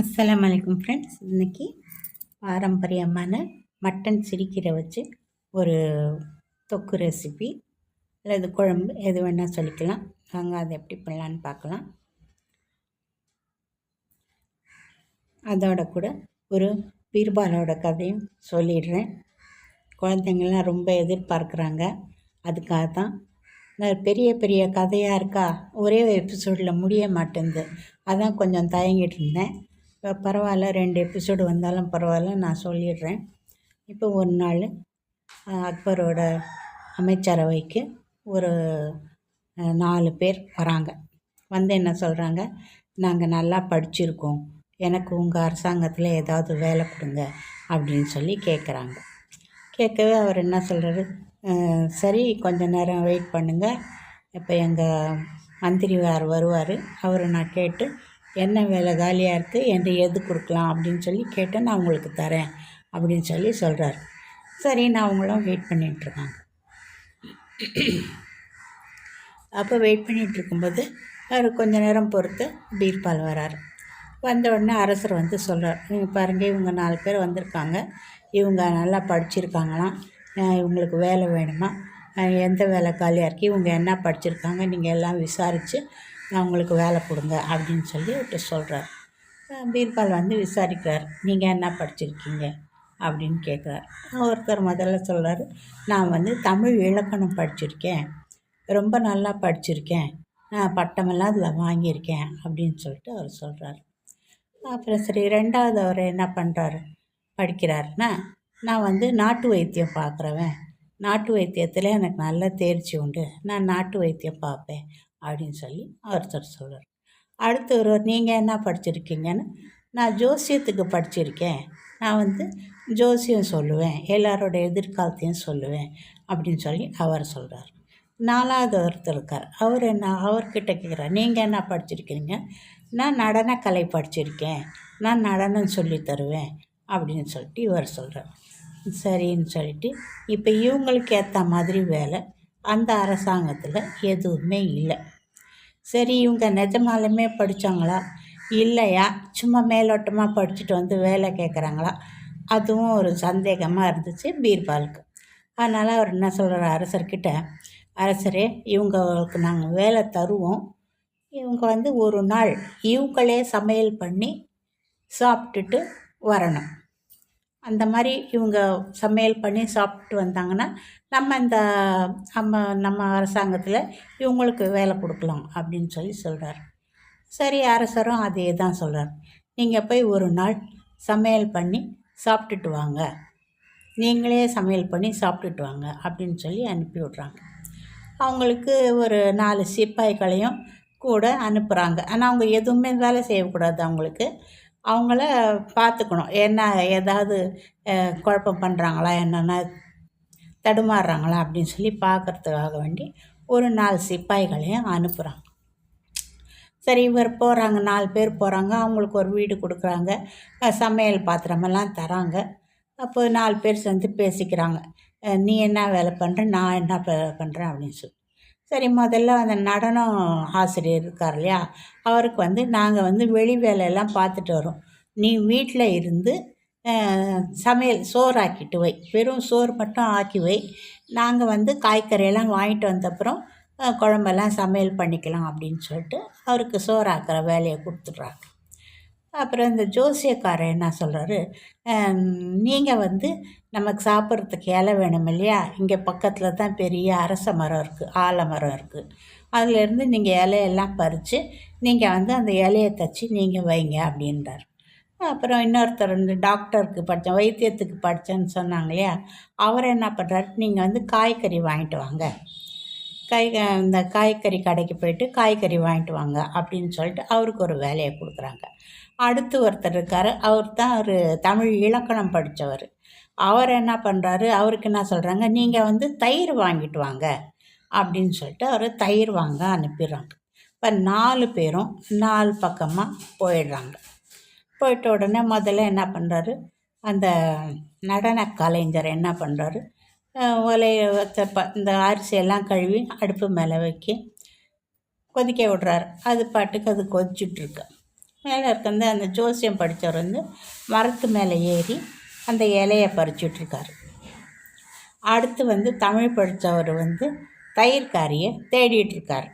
அஸ்ஸலாம் வலைக்கும் ஃப்ரெண்ட்ஸ் இன்றைக்கி பாரம்பரியமான மட்டன் சிரிக்கீரை வச்சு ஒரு தொக்கு ரெசிபி அல்லது குழம்பு எது வேணால் சொல்லிக்கலாம். நாங்கள் அதை எப்படி பண்ணலான்னு பார்க்கலாம். அதோட கூட ஒரு பீர்பாலோட கதையும் சொல்லிடுறேன். குழந்தைங்கள்லாம் ரொம்ப எதிர்பார்க்குறாங்க. அதுக்காக தான். பெரிய பெரிய கதையாக இருக்கா? ஒரே எபிசோடில் முடிய மாட்டேங்குது. அதான் கொஞ்சம் தயங்கிட்டு இருந்தேன். பரவாயில்ல ரெண்டு எபிசோடு வந்தாலும் பரவாயில்ல நான் சொல்லிடுறேன். இப்போ ஒரு நாள் அக்பரோட அமைச்சரவைக்கு ஒரு நாலு பேர் வராங்க. வந்து என்ன சொல்கிறாங்க நாங்கள் நல்லா படிச்சிருக்கோம். எனக்கு உங்கள் அரசாங்கத்தில் ஏதாவது வேலை கொடுங்க அப்படின்னு சொல்லி கேட்குறாங்க கேட்கவே அவர் என்ன சொல்கிறாரு சரி கொஞ்ச நேரம் வெயிட் பண்ணுங்கள் இப்போ எங்கள் மந்திரிவார் வருவார். அவரை நான் கேட்டு என்ன வேலை காலியாக இருக்குது என்று எது கொடுக்கலாம் அப்படின்னு சொல்லி கேட்டு நான் உங்களுக்கு தரேன் அப்படின்னு சொல்லி சொல்கிறார் சரி நான் அவங்களும் வெயிட் பண்ணிகிட்ருக்காங்க அப்போ வெயிட் பண்ணிகிட்டு இருக்கும்போது அவர் கொஞ்ச நேரம் பொறுத்து பீர்பால் வரார். வந்த உடனே அரசர் வந்து சொல்கிறார் நீங்கள் பாருங்கள் இவங்க நாலு பேர் வந்திருக்காங்க. இவங்க நல்லா படிச்சிருக்காங்களாம். இவங்களுக்கு வேலை வேணுமா? எந்த வேலை காலியாக இருக்குது இவங்க என்ன படிச்சிருக்காங்க? நீங்கள் எல்லாம் விசாரித்து அவங்களுக்கு வேலை கொடுங்க அப்படின்னு சொல்லி அவர்கிட்ட சொல்கிறார் பீர்பால் வந்து விசாரிக்கிறார். நீங்கள் என்ன படிச்சிருக்கீங்க? அப்படின்னு கேட்குறார் ஒருத்தர் முதல்ல சொல்கிறார் நான் வந்து தமிழ் இலக்கணம் படிச்சிருக்கேன். ரொம்ப நல்லா படிச்சிருக்கேன். நான் பட்டமெல்லாம் அதில் வாங்கியிருக்கேன் அப்படின்னு சொல்லிட்டு அவர் சொல்கிறார் அப்புறம் சரி ரெண்டாவது அவர் என்ன பண்ணுறாரு படிக்கிறாருன்னா நான் வந்து நாட்டு வைத்தியம் பார்க்குறவன் நாட்டு வைத்தியத்தில் எனக்கு நல்ல தேர்ச்சி உண்டு. நான் நாட்டு வைத்தியம் பார்ப்பேன் அப்படின்னு சொல்லி ஒருத்தர் சொல்கிறார் அடுத்து ஒருவர் நீங்கள் என்ன படிச்சிருக்கீங்கன்னு? நான் ஜோசியத்துக்கு படிச்சிருக்கேன். நான் வந்து ஜோசியம் சொல்லுவேன். எல்லாரோட எதிர்காலத்தையும் சொல்லுவேன். அப்படின்னு சொல்லி அவர் சொல்கிறார் நாலாவது ஒருத்தர் இருக்கார். அவர் என்ன அவர்கிட்ட கேட்குறார் நீங்கள் என்ன படிச்சிருக்கீங்க நான் நடனக்கலை படிச்சிருக்கேன். நான் நடனம் சொல்லி தருவேன். அப்படின்னு சொல்லிட்டு இவர் சொல்கிறார் சரின்னு சொல்லிட்டு இப்போ இவங்களுக்கு ஏற்ற மாதிரி வேலை அந்த அரசாங்கத்தில் எதுவுமே இல்லை. சரி இவங்க நிஜமாலுமே படித்தாங்களா இல்லையா? சும்மா மேலோட்டமாக படிச்சுட்டு வந்து வேலை கேட்குறாங்களா அதுவும் ஒரு சந்தேகமாக இருந்துச்சு பீர்பாலுக்கு. அதனால் அவர் என்ன சொல்கிறார் அரசர்கிட்ட அரசரே இவங்களுக்கு நாங்கள் வேலை தருவோம். இவங்க வந்து ஒரு நாள் இவங்களே சமையல் பண்ணி சாப்பிட்டுட்டு வரணும். அந்த மாதிரி இவங்க சமையல் பண்ணி சாப்பிட்டு வந்தாங்கன்னா நம்ம இந்த நம்ம நம்ம அரசாங்கத்தில் இவங்களுக்கு வேலை கொடுக்கலாம் அப்படின்னு சொல்லி சொல்கிறார் சரி அரசரும் அதே தான் சொல்கிறார் நீங்கள் போய் ஒரு நாள் சமையல் பண்ணி சாப்பிட்டுட்டு வாங்க. நீங்களே சமையல் பண்ணி சாப்பிட்டுட்டு வாங்க அப்படின்னு சொல்லி அனுப்பி விட்றாங்க. அவங்களுக்கு ஒரு நாலு சிப்பாய்களையும் கூட அனுப்புகிறாங்க ஆனால் அவங்க எதுவுமே வேலை செய்யக்கூடாது அவங்களுக்கு. அவங்கள பார்த்துக்கணும் என்ன ஏதாவது குழப்பம் பண்ணுறாங்களா என்னென்ன தடுமாறுறாங்களா அப்படின்னு சொல்லி பார்க்குறதுக்காக வேண்டி ஒரு நாலு சிப்பாய்களையும் அனுப்புகிறாங்க சரி இவர் போகிறாங்க நாலு பேர் போகிறாங்க அவங்களுக்கு ஒரு வீடு கொடுக்குறாங்க சமையல் பாத்திரமெல்லாம் தராங்க. அப்போ நாலு பேர் சேர்ந்து பேசிக்கிறாங்க. நீ என்ன வேலை பண்ணுற நான் என்ன பண்ணுறேன் அப்படின்னு சொல்லி. சரி முதல்ல அந்த நடனம் ஆசிரியர் இருக்கார் இல்லையா? அவருக்கு வந்து நாங்கள் வந்து வெளி வேலையெல்லாம் பார்த்துட்டு வரோம். நீ வீட்டில் இருந்து சமையல் சோறு ஆக்கிட்டு வை. வெறும் சோறு மட்டும் ஆக்கி வை. நாங்கள் வந்து காய்கறியெல்லாம் வாங்கிட்டு வந்தப்புறம் குழம்பெல்லாம் சமையல் பண்ணிக்கலாம் அப்படின்னு சொல்லிட்டு அவருக்கு சோறு ஆக்கிற வேலையை கொடுத்துட்றாங்க. அப்புறம் இந்த ஜோசியக்காரர் என்ன சொல்கிறாரு நீங்கள் வந்து நமக்கு சாப்பிட்றதுக்கு இலை வேணும் இல்லையா? இங்கே பக்கத்தில் தான் பெரிய அரச மரம் இருக்குது ஆலமரம் இருக்குது அதுலேருந்து நீங்கள் இலையெல்லாம் பறித்து நீங்கள் வந்து அந்த இலையை தச்சு நீங்கள் வைங்க அப்படின்றார். அப்புறம் இன்னொருத்தர் வந்து டாக்டருக்கு படித்தேன் வைத்தியத்துக்கு படித்தேன்னு சொன்னாங்க இல்லையா? அவர் என்ன பண்ணுறாரு நீங்கள் வந்து காய்கறி வாங்கிட்டு வாங்க. காய் இந்த காய்கறி கடைக்கு போயிட்டு காய்கறி வாங்கிட்டு வாங்க அப்படின்னு சொல்லிட்டு அவருக்கு ஒரு வேலையை கொடுக்குறாங்க. அடுத்து ஒருத்தர் இருக்கார். அவர் தான் ஒரு தமிழ் இலக்கணம் படித்தவர் அவர் என்ன பண்ணுறாரு அவருக்கு என்ன சொல்கிறாங்க நீங்கள் வந்து தயிர் வாங்கிட்டு வாங்க அப்படின்னு சொல்லிட்டு அவர் தயிர் வாங்க அனுப்பிடுறாங்க. இப்போ நாலு பேரும் நாலு பக்கமாக போயிடுறாங்க. போயிட்ட உடனே முதல்ல என்ன பண்ணுறாரு அந்த நடன கலைஞர் என்ன பண்ணுறாரு ஒலைய இந்த அரிசியெல்லாம் கழுவி அடுப்பு மேலே வைக்க கொதிக்க விட்றாரு. அது பாட்டுக்கு அது கொதிச்சுட்ருக்கு மேலே இருக்கிற அந்த ஜோசியம் படித்தவர் வந்து மரத்து மேலே ஏறி அந்த இலையை பறிச்சுட்ருக்காரு. அடுத்து வந்து தமிழ் படித்தவர் வந்து தயிர்காரியை தேடிட்டு